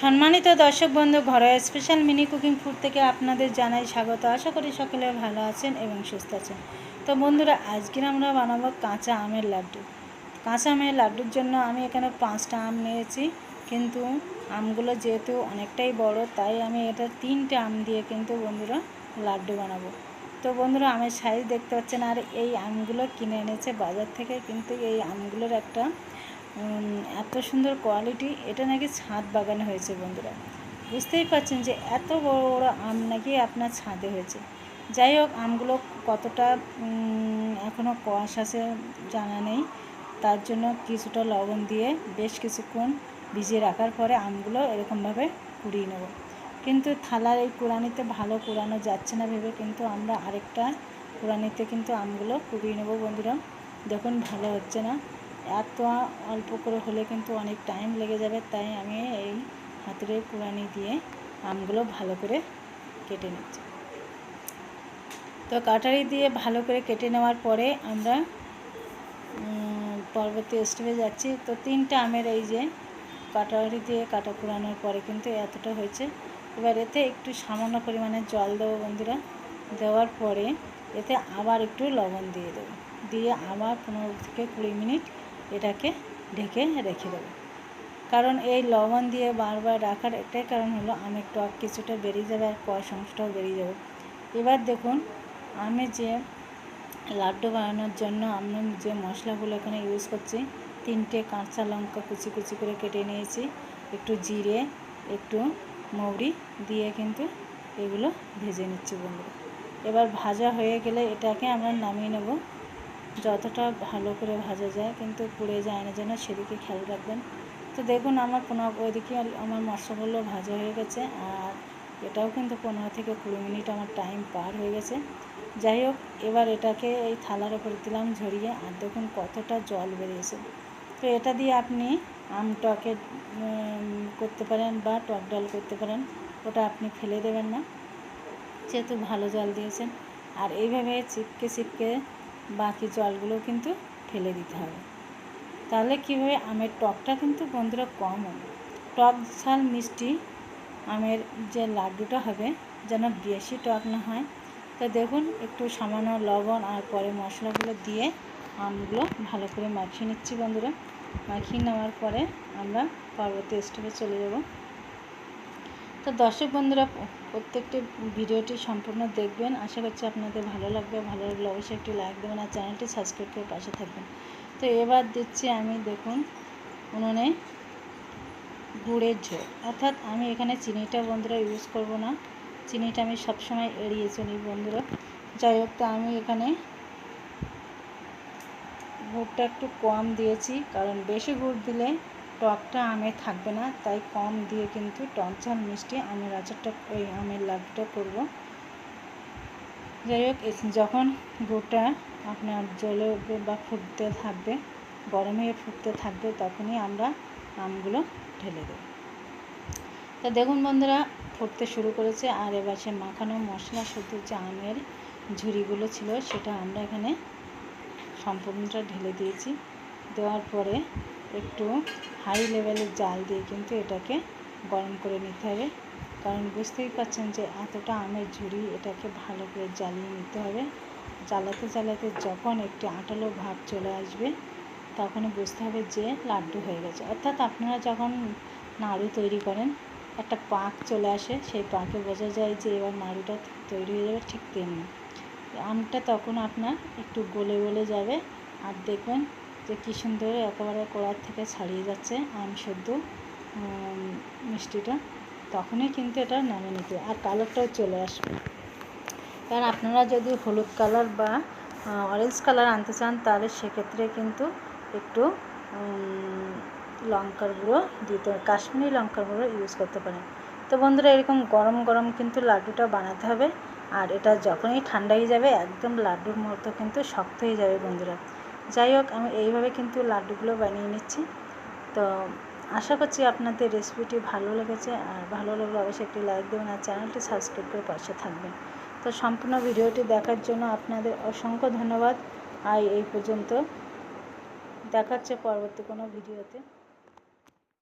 সম্মানিত দর্শক বন্ধু, ঘরোয়া স্পেশাল মিনি কুকিং ফুড থেকে আপনাদের জানাই স্বাগত। আশা করি সকলে ভালো আছেন এবং সুস্থ আছেন। তো বন্ধুরা আজকের আমরা বানাবো কাঁচা আমের লাড্ডু। কাঁচা আমের লাড্ডুর জন্য আমি এখানে পাঁচটা আম নিয়েছি। কিন্তু আমগুলো যেহেতু অনেকটাই বড়, তাই আমি এটা তিনটে আম দিয়ে কিন্তু বন্ধুরা লাড্ডু বানাবো। তো বন্ধুরা, আমের সাইজ দেখতে পাচ্ছেন, আর এই আমগুলো কিনে এনেছে বাজার থেকে। কিন্তু এই আমগুলোর একটা এত সুন্দর কোয়ালিটি এটা নাকি ছাদ বাগানে হয়েছে বন্ধুরা। বুঝতেই পারছেন যে এত বড় বড় আম নাকি আপনার ছাদে হয়েছে। যাই হোক, আমগুলো কতটা এখনও কষ আছে জানা নেই। তার জন্য কিছুটা লবণ দিয়ে বেশ কিছুক্ষণ ভিজিয়ে রাখার পরে আমগুলো এরকমভাবে কুড়িয়ে নেব। কিন্তু থালার এই কুড়ানিতে ভালো কুড়ানো যাচ্ছে না ভেবে কিন্তু আমরা আরেকটা কুড়ানিতে কিন্তু আমগুলো কুড়িয়ে নেব বন্ধুরা। দেখুন, ভালো হচ্ছে না। এত অল্প করে হলে কিন্তু অনেক টাইম লেগে যাবে, তাই আমি এই হাতুড়ে কুড়ানি দিয়ে আমগুলো ভালো করে কেটে নিচ্ছি। তো কাটারি দিয়ে ভালো করে কেটে নেওয়ার পরে আমরা পরবর্তী স্টেপে যাচ্ছি। তো তিনটা আমের এই যে কাটারি দিয়ে কাটা কুড়ানোর পরে কিন্তু এতটা হয়েছে। এবার এতে একটু সামান্য পরিমাণে জল দেবো বন্ধুরা। দেওয়ার পরে এতে আবার একটু লবণ দিয়ে দেবো। দিয়ে আবার পনেরো থেকে কুড়ি মিনিট এটাকে ঢেকে রেখে দেবো। কারণ এই লবণ দিয়ে বারবার রাখার একটাই কারণ হলো আমের টক কিছুটা বেরিয়ে যাবে আর কষ অংশটাও বেরিয়ে যাবে। এবার দেখুন, আমি যে লাড্ডু বানানোর জন্য আমি যে মশলাগুলো এখানে ইউজ করছি, তিনটে কাঁচা লঙ্কা কুচি কুচি করে কেটে নিয়েছি, একটু জিরে, একটু মৌরি দিয়ে কিন্তু এগুলো ভেজে নিচ্ছি বন্ধুরা। এবার ভাজা হয়ে গেলে এটাকে আমরা নামিয়ে নেব। যতটা ভালো করে ভাজা যায়, কিন্তু পুড়ে যায় না যেন, সেদিকে খেয়াল রাখবেন। তো দেখুন, আমার পনেরো ওইদিকে আমার মশলাগুলো ভাজা হয়ে গেছে, আর এটাও কিন্তু পনেরো থেকে কুড়ি মিনিট আমার টাইম পার হয়ে গেছে। যাই হোক, এবার এটাকে এই থালার ওপর দিলাম ঝরিয়ে, আর দেখুন কতটা জল বেরিয়েছে। তো এটা দিয়ে আপনি আম টকে করতে পারেন বা টক ডাল করতে পারেন, ওটা আপনি ফেলে দেবেন না। যেহেতু ভালো জল দিয়েছেন। আর এইভাবে চিপকে চিপকে বাকি জলগুলো কিন্তু ফেলে দিতে হবে। তাহলে কীভাবে আমের টকটা কিন্তু বন্ধুরা কম হবে। টক ঝাল মিষ্টি আমের যে লাড্ডুটা হবে, যেন বেশি টক না হয়। তো দেখুন, একটু সামান্য লবণ আর পরে মশলাগুলো দিয়ে আমগুলো ভালো করে মাখিয়ে নিচ্ছি বন্ধুরা। মাখিয়ে নেওয়ার পরে আমরা পরবর্তী স্টেপে চলে যাব। তো দর্শক বন্ধুরা, প্রত্যেকটি ভিডিওটি সম্পূর্ণ দেখবেন। আশা করছি আপনাদের ভালো লাগবে। ভালো লাগলে অবশ্যই একটি লাইক দেবেন আর চ্যানেলটি সাবস্ক্রাইব করে পাশে থাকবেন। তো এবার দিচ্ছি আমি দেখুন উনুনে গুড়ের ঝোল। অর্থাৎ আমি এখানে চিনিটা বন্ধুরা ইউজ করব না। চিনিটা আমি সবসময় এড়িয়ে চলি বন্ধুরা। যাই হোক, তো আমি এখানে গুড়টা একটু কম দিয়েছি, কারণ বেশি গুড় দিলে টকটা আমে থাকবে না, তাই কম দিয়ে কিন্তু টক ঝাল, মিষ্টি, আমের আচারটা ওই আমের লাড্ডুটা করব। যাই হোক যখন গোটা আপনার জলে উঠবে বা ফুটতে থাকবে, গরম ফুটতে থাকবে, তখনই আমরা আমগুলো ঢেলে দেব। তো দেখুন বন্ধুরা, ফুটতে শুরু করেছে, আর এবার সে মাখানো মশলা, শুধু যে আমের ঝুড়িগুলো ছিল, সেটা আমরা এখানে সম্পূর্ণটা ঢেলে দিয়েছি। দেওয়ার পরে একটু হাই লেভেলের জাল দিয়ে কিন্তু এটাকে গরম করে নিতে হবে। কারণ বুঝতেই পারছেন যে এতটা আমের ঝুড়ি এটাকে ভালো করে জ্বালিয়ে নিতে হবে। জ্বালাতে জ্বালাতে যখন একটি আটালো ভাব চলে আসবে, তখনই বুঝতে হবে যে লাড্ডু হয়ে গেছে। অর্থাৎ আপনারা যখন নাড়ু তৈরি করেন, একটা পাক চলে আসে, সেই পাকে বোঝা যায় যে এবার নাড়ুটা তৈরি হয়ে যাবে ঠিক তেমনি। আমটা তখন আপনার একটু গলে গলে যাবে। আর দেখবেন যে কী সুন্দর একেবারে কোড়ার থেকে ছাড়িয়ে যাচ্ছে আম সদ্য মিষ্টিটা, তখনই কিন্তু এটা নামিয়ে নিতে আর কালারটাও চলে আসবে। কারণ আপনারা যদি হলুদ কালার বা অরেঞ্জ কালার আনতে চান, তাহলে সেক্ষেত্রে কিন্তু একটু লঙ্কার গুঁড়ো দিতে কাশ্মীরি লঙ্কার গুঁড়ো ইউজ করতে পারেন। তো বন্ধুরা, এরকম গরম গরম কিন্তু লাড্ডুটা বানাতে হবে। আর এটা যখনই ঠান্ডা হয়ে যাবে, একদম লাড্ডুর মতো কিন্তু শক্ত হয়ে যাবে বন্ধুরা। যাই হোক, আমি এইভাবে কিন্তু লাড্ডুগুলো বানিয়ে নিচ্ছি। তো আশা করছি আপনাদের রেসিপিটি ভালো লেগেছে। আর ভালো লাগলে অবশ্যই একটি লাইক দেবেন আর চ্যানেলটি সাবস্ক্রাইব করে পাশে থাকবেন। তো সম্পূর্ণ ভিডিওটি দেখার জন্য আপনাদের অসংখ্য ধন্যবাদ। আর এই পর্যন্ত দেখাচ্ছে পরবর্তী কোনো ভিডিওতে।